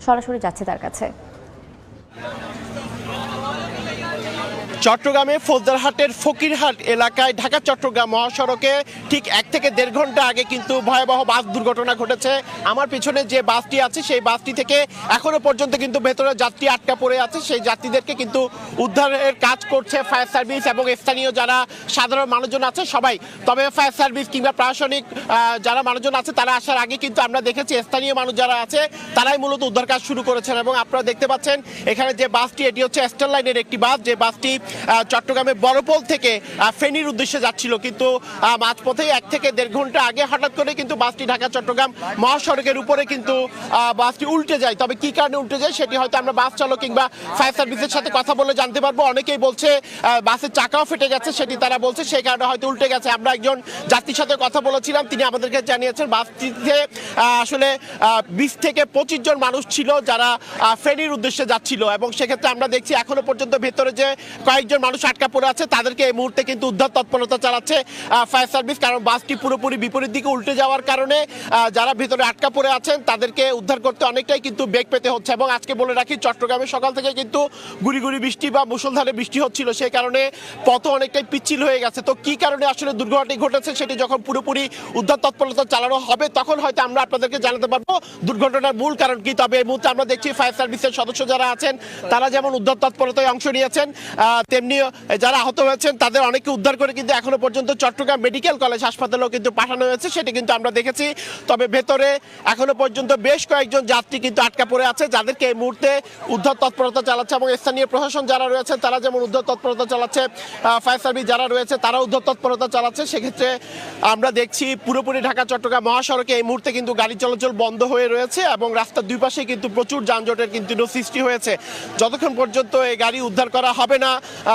সরাসরি যাচ্ছে তার কাছে। চট্টগ্রামে ফৌজদারহাটের ফকিরহাট এলাকায় ঢাকা চট্টগ্রাম মহাসড়কে ঠিক এক থেকে দেড় ঘণ্টা আগে কিন্তু ভয়াবহ বাস দুর্ঘটনা ঘটেছে। আমার পিছনে যে বাসটি আছে, সেই বাসটি থেকে এখনও পর্যন্ত কিন্তু ভেতরে যাত্রী আটকা পড়ে আছে। সেই যাত্রীদেরকে কিন্তু উদ্ধারের কাজ করছে ফায়ার সার্ভিস এবং স্থানীয় যারা সাধারণ মানুষজন আছে সবাই। তবে ফায়ার সার্ভিস কিংবা প্রশাসনিক যারা মানুষজন আছে, তারা আসার আগে কিন্তু আমরা দেখেছি স্থানীয় মানুষ যারা আছে, তারাই মূলত উদ্ধার কাজ শুরু করেছেন এবং আপনারা দেখতে পাচ্ছেন, এখানে যে বাসটি, এটি হচ্ছে স্টার লাইনের একটি বাস। যে বাসটি চট্টগ্রামের বড়পোল থেকে ফেনীর উদ্দেশ্যে যাচ্ছিল। কিন্তু মাঝপথে এক থেকে দেড় ঘণ্টা আগে হঠাৎ করে কিন্তু বাসটি ঢাকা চট্টগ্রাম মহাসড়কের উপরে কিন্তু বাসটি উল্টে যায়। তবে কি কারণে উল্টে যায় সেটি হয়তো আমরা বাস চালক কিংবা ফায়ার সার্ভিসের সাথে কথা বলে জানতে পারব। অনেকেই বলছে বাসের চাকাও ফেটে গেছে সেটি তারা বলছে, সেই কারণে হয়তো উল্টে গেছে। আমরা একজন যাত্রীর সাথে কথা বলেছিলাম, তিনি আমাদেরকে জানিয়েছেন বাসটিতে আসলে বিশ থেকে পঁচিশ জন মানুষ ছিল যারা ফেনীর উদ্দেশ্যে যাচ্ছিল। এবং সেক্ষেত্রে আমরা দেখছি এখনও পর্যন্ত ভেতরে যে কয়েকজন মানুষ আটকা পড়ে আছে, তাদেরকে এই মুহূর্তে কিন্তু উদ্ধার তৎপরতা চালাচ্ছে ফায়ার সার্ভিস, কারণ বাসটি পুরোপুরি বিপরীত দিকে উল্টে যাওয়ার কারণে যারা ভিতরে আটকা পড়ে আছেন, তাদেরকে উদ্ধার করতে অনেকটাই কিন্তু বেগ পেতে হচ্ছে। এবং আজকে বলে রাখি, চট্টগ্রামে সকাল থেকে কিন্তু গুড়ি গুড়ি বৃষ্টি বা মুষলধারে বৃষ্টি হচ্ছিল, সেই কারণে পথ অনেকটাই পিচ্ছিল হয়ে গেছে। তো কি কারণে আসলে দুর্ঘটনাটি ঘটেছে, সেটি যখন পুরোপুরি উদ্ধার তৎপরতা চালানো হবে, তখন হয়তো আমরা আপনাদেরকে জানাতে পারব। দুর্ঘটনার মূল কারণ কি? তবে এই মুহূর্তে আমরা দেখছি ফায়ার সার্ভিসের সদস্য যারা আছেন, তারা যেমন উদ্ধার তৎপরতায় অংশ নিয়েছেন তেমনি যারা আহত হয়েছেন, তাদের অনেকে উদ্ধার করে কিন্তু এখনও পর্যন্ত চট্টগ্রাম মেডিকেল কলেজ হাসপাতালেও কিন্তু পাঠানো হয়েছে, সেটি কিন্তু আমরা দেখেছি। তবে ভেতরে এখনও পর্যন্ত বেশ কয়েকজন যাত্রী কিন্তু আটকা পড়ে আছে, যাদেরকে এই মুহূর্তে উদ্ধার তৎপরতা চালাচ্ছে এবং স্থানীয় প্রশাসন যারা রয়েছে, তারা যেমন উদ্ধার তৎপরতা চালাচ্ছে ফায়ার সার্ভিস যারা রয়েছে তারা উদ্ধার তৎপরতা চালাচ্ছে। সেক্ষেত্রে আমরা দেখছি পুরোপুরি ঢাকা, চট্টগ্রাম মহাসড়কে এই মুহূর্তে কিন্তু গাড়ি চলাচল বন্ধ হয়ে রয়েছে এবং রাস্তার দুই পাশে কিন্তু প্রচুর যানজটের কিন্তু সৃষ্টি হয়েছে। যতক্ষণ পর্যন্ত এই গাড়ি উদ্ধার করা হবে না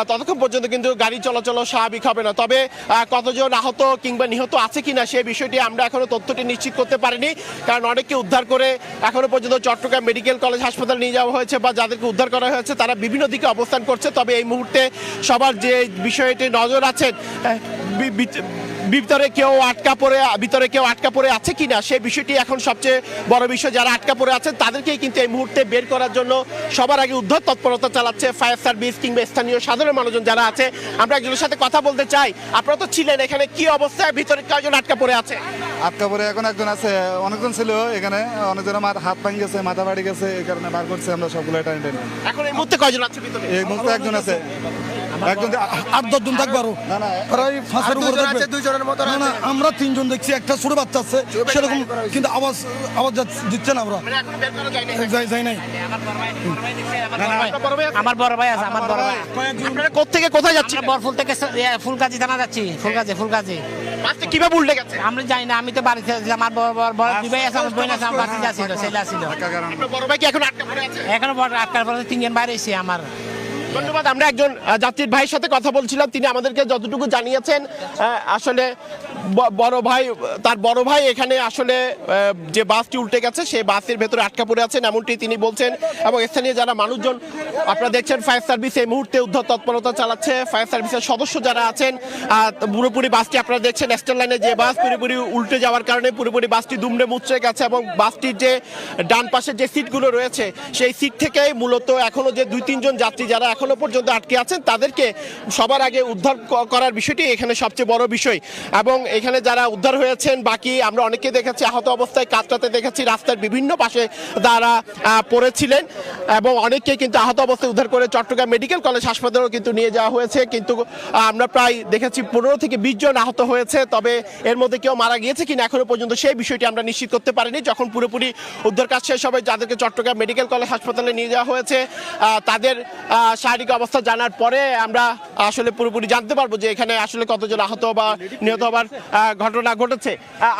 ততক্ষণ পর্যন্ত কিন্তু গাড়ি চলাচল স্বাভাবিক হবে না। তবে কতজন আহত কিংবা নিহত আছে কিনা সেই বিষয়টি আমরা এখনও তথ্যটি নিশ্চিত করতে পারিনি। কারণ অনেককে উদ্ধার করে এখনও পর্যন্ত চট্টগ্রাম মেডিকেল কলেজ হাসপাতালে নিয়ে যাওয়া হয়েছে বা যাদেরকে উদ্ধার করা হয়েছে, তারা বিভিন্ন দিকে অবস্থান করছে। তবে এই মুহূর্তে সবার যে বিষয়টি নজর আছে ভিতরে কেউ আটকা পড়ে ভিতরে কেউ আটকা পড়ে আছে কিনা সেই বিষয়টি এখন সবচেয়ে বড় বিষয়। যারা আটকা পড়ে আছেন তাদেরকেই কিন্তু এই মুহূর্তে বের করার জন্য সবার আগে উদ্ধার তৎপরতা চালাচ্ছে ফায়ার সার্ভিস কিংবা স্থানীয় সাধারণ মানুষজন যারা আছে। আমরা একজনের সাথে কথা বলতে চাই। আপনারা তো ছিলেন এখানে কি অবস্থায়? ভিতরে কয়জন আটকা পড়ে আছে? আটকা পরে এখন একজন আছে অনেকজন ছিল এখানে অনেকজন আমার হাত ভাঙি গেছে মাথা বাড়ি গেছে এই কারণে বার করছে আমরা সবগুলো টাইম এখন এই মুহূর্তে কয়জন আছে ভিতরে? এই মুহূর্তে একজন আছে। একজন আট দশজন থাকবে আরও। না না প্রায় ফাঁসের উপরে থাকবে। না না আমরা তিনজন দেখছি একটা ছোট বাচ্চা আছে সেরকম কিন্তু আওয়াজ আওয়াজ দিচ্ছে না আমরা মানে। যাই যাই নাই। বড় ভাই আছে? আমার বড় ভাই আছে আমার বড় ভাই কোত্থেকে কোথায় আমরা বরফুল থেকে ফুলগাছি থানা যাচ্ছি ফুলগাছি বাসটা কীভাবে উল্টে গেছে? আমরা জানি না আমি তো বাড়িতে আমার বড় বড় বড় দুই ভাই আছে আমার বোন আছে আমার বাচ্চা ছিল ছেলে ছিল। ধাক্কার কারণে আপনার বড় ভাই কি এখন আটকা পড়ে আছে? এখনও বড় আটকার তিনজন বাইরে এসে আমার। ধন্যবাদ। আমরা একজন যাত্রীর ভাইয়ের সাথে কথা বলছিলাম। তিনি আমাদেরকে যতটুকু জানিয়েছেন আসলে বড় ভাই, তার বড় ভাই এখানে আসলে যে বাসটি উল্টে গেছে, সেই বাসের ভেতরে আটকা পড়ে আছেন, এমনটি তিনি বলছেন। এবং স্থানীয় যারা মানুষজন, আপনারা দেখছেন, ফায়ার সার্ভিস এই মুহূর্তে উদ্ধার তৎপরতা চালাচ্ছে। ফায়ার সার্ভিসের সদস্য যারা আছেন পুরোপুরি বাসটি আপনারা দেখছেন স্টার লাইনে যে বাস পুরোপুরি উল্টে যাওয়ার কারণে পুরোপুরি বাসটি দুমড়ে মুচড়ে গেছে এবং বাসটির যে ডান পাশে যে সিটগুলো রয়েছে, সেই সিট থেকেই মূলত এখনও যে দুই, তিনজন যাত্রী যারা এখনও পর্যন্ত আটকে আছেন, তাদেরকে সবার আগে উদ্ধার করার বিষয়টি এখানে সবচেয়ে বড় বিষয়। এবং এখানে যারা উদ্ধার হয়েছেন, বাকি আমরা অনেকে দেখেছি, আহত অবস্থায় কাতরাতে দেখেছি, রাস্তার বিভিন্ন পাশে তারা পড়েছিলেন এবং অনেককে কিন্তু আহত অবস্থায় উদ্ধার করে চট্টগ্রাম মেডিকেল কলেজ হাসপাতালেও কিন্তু নিয়ে যাওয়া হয়েছে। কিন্তু আমরা প্রায় দেখেছি পনেরো থেকে বিশ জন আহত হয়েছে, তবে এর মধ্যে কেউ মারা গিয়েছে কিনা এখনও পর্যন্ত সেই বিষয়টি আমরা নিশ্চিত করতে পারিনি। যখন পুরোপুরি উদ্ধার কাজ শেষ হবে, যাদেরকে চট্টগ্রাম মেডিকেল কলেজ হাসপাতালে নিয়ে যাওয়া হয়েছে তাদের শারীরিক অবস্থা জানার পরে আমরা আসলে পুরোপুরি জানতে পারব যে এখানে আসলে কতজন আহত বা নিহত হবার ঘটনা ঘটেছে।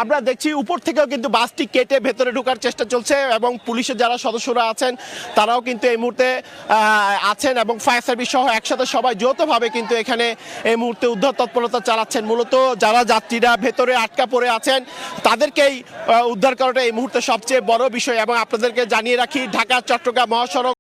আমরা দেখছি উপর থেকেও কিন্তু বাসটি কেটে ভেতরে ঢোকার চেষ্টা চলছে এবং পুলিশের যারা সদস্যরা আছেন, তারাও কিন্তু এই মুহূর্তে আছেন এবং ফায়ার সার্ভিস সহ একসাথে সবাই যৌথভাবে কিন্তু এখানে এই মুহূর্তে উদ্ধার তৎপরতা চালাচ্ছেন। মূলত যারা যাত্রীরা ভেতরে আটকা পড়ে আছেন, তাদেরকেই উদ্ধার করাটা এই মুহূর্তে সবচেয়ে বড় বিষয় এবং আপনাদেরকে জানিয়ে রাখি, ঢাকা, চট্টগ্রাম মহাসড়ক